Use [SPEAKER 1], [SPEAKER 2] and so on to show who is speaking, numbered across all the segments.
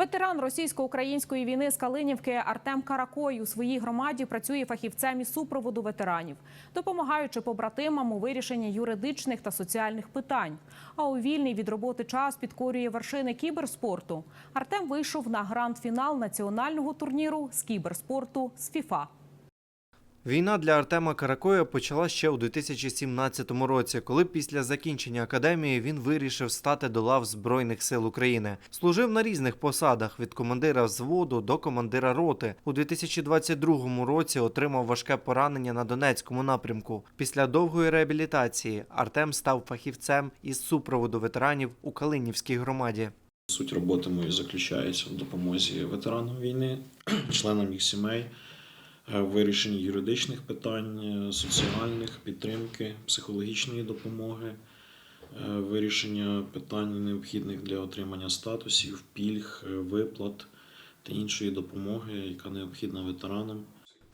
[SPEAKER 1] Ветеран російсько-української війни з Калинівки Артем Каракой у своїй громаді працює фахівцем із супроводу ветеранів, допомагаючи побратимам у вирішенні юридичних та соціальних питань. А у вільний від роботи час підкорює вершини кіберспорту. Артем вийшов на гранд-фінал національного турніру з кіберспорту з ФІФА.
[SPEAKER 2] Війна для Артема Каракоя почала ще у 2017 році, коли після закінчення академії він вирішив стати до лав Збройних сил України. Служив на різних посадах від командира взводу до командира роти. У 2022 році отримав важке поранення на Донецькому напрямку. Після довгої реабілітації Артем став фахівцем із супроводу ветеранів у Калинівській громаді.
[SPEAKER 3] Суть роботи моєї заключається в допомозі ветеранам війни, членам їх сімей, вирішенні юридичних питань, е, соціальних підтримки, психологічної допомоги, е, вирішення питань необхідних для отримання статусів, пільг, е, виплат та іншої допомоги, яка необхідна ветеранам.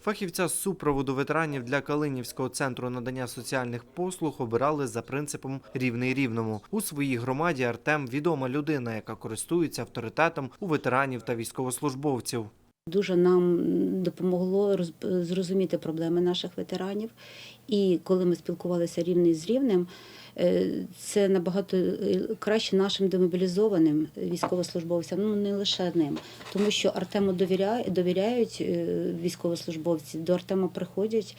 [SPEAKER 2] Фахівця з супроводу ветеранів для Калинівського центру надання соціальних послуг обирали за принципом рівний рівному. У своїй громаді Артем відома людина, яка користується авторитетом у ветеранів та військовослужбовців.
[SPEAKER 4] Дуже нам допомогло зрозуміти проблеми наших ветеранів. І коли ми спілкувалися рівний з рівнем, е, це набагато е, краще нашим демобілізованим військовослужбовцям, ну не лише ним, тому що Артему довіряють, довіряють е, військовослужбовці, до Артема приходять,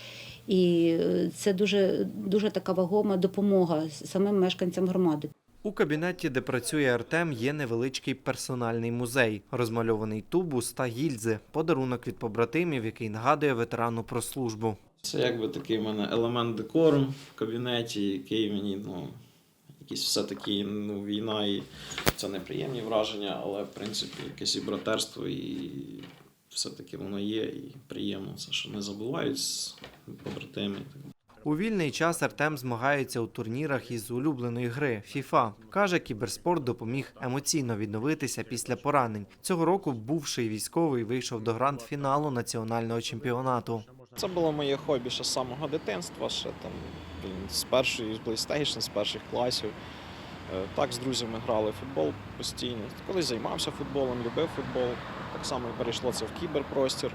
[SPEAKER 4] і це дуже, дуже така вагома допомога самим мешканцям громади.
[SPEAKER 2] У кабінеті, де працює Артем, є невеличкий персональний музей, розмальований тубус та гільзи, подарунок від побратимів, який нагадує ветерану про службу.
[SPEAKER 3] Це якби такий в мене елемент декору в кабінеті, який мені, ну, якісь все-таки ну, війна і це неприємні враження, але в принципі якесь і братерство, і все-таки воно є, і приємно це, що не забувають з побратими.
[SPEAKER 2] У вільний час Артем змагається у турнірах із улюбленої гри FIFA. Каже, кіберспорт допоміг емоційно відновитися після поранень. Цього року бувший військовий вийшов до гранд-фіналу національного чемпіонату.
[SPEAKER 5] Це було моє хобі ще з самого дитинства, ще там з першої PlayStation, з перших класів. Е, Так, з друзями грали футбол постійно. Колись займався футболом, любив футбол. Так само перейшло це в кіберпростір.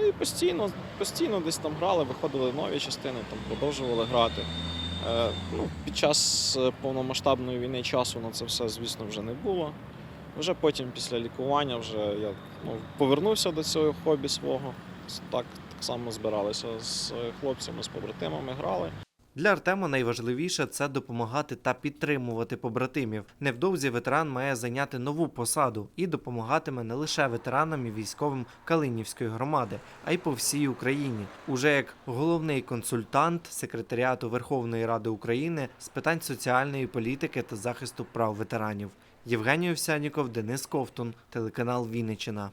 [SPEAKER 5] Ну і постійно, постійно десь там грали, виходили нові частини, там продовжували грати. Е, Ну, під час е, повномасштабної війни часу на це все, звісно, вже не було. Вже потім, після лікування, вже я ну, повернувся до цього хобі свого. Так, так само збиралися з е, хлопцями, з побратимами, грали.
[SPEAKER 2] Для Артема найважливіше це допомагати та підтримувати побратимів. Невдовзі ветеран має зайняти нову посаду і допомагатиме не лише ветеранам і військовим Калинівської громади, а й по всій Україні. Уже як головний консультант секретаріату Верховної Ради України з питань соціальної політики та захисту прав ветеранів. Євгеній Овсяніков, Денис Ковтун, телеканал Вінниччина.